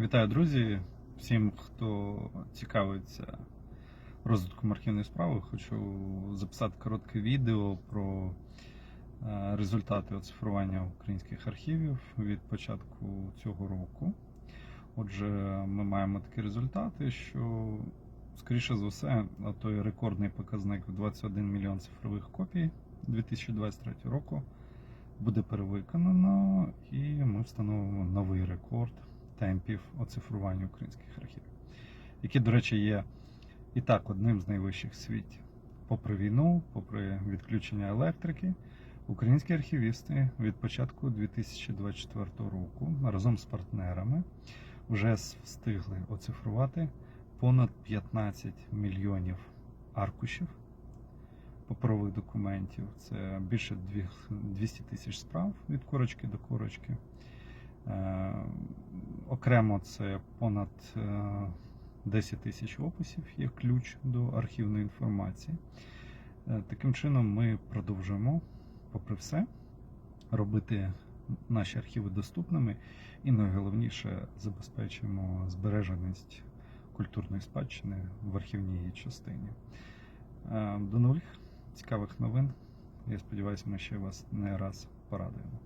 Вітаю, друзі! Всім, хто цікавиться розвитком архівної справи, хочу записати коротке відео про е, результати оцифрування українських архівів від початку цього року. Отже, ми маємо такі результати, що, скоріше за все, той рекордний показник в 21 мільйон цифрових копій 2023 року буде перевиконано, і ми встановимо новий рекорд темпів оцифрування українських архівів, які, до речі, є і так одним з найвищих в світі. Попри війну, попри відключення електрики, українські архівісти від початку 2024 року разом з партнерами вже встигли оцифрувати понад 15 мільйонів аркушів паперових документів. Це більше 200 тисяч справ від корочки до корочки. Е, Окремо це понад е, 10 тисяч описів є ключ до архівної інформації. Е, Таким чином, ми продовжуємо, попри все, робити наші архіви доступними і найголовніше забезпечуємо збереженість культурної спадщини в архівній її частині. Е, До нових цікавих новин. Я сподіваюся, ми ще вас не раз порадуємо.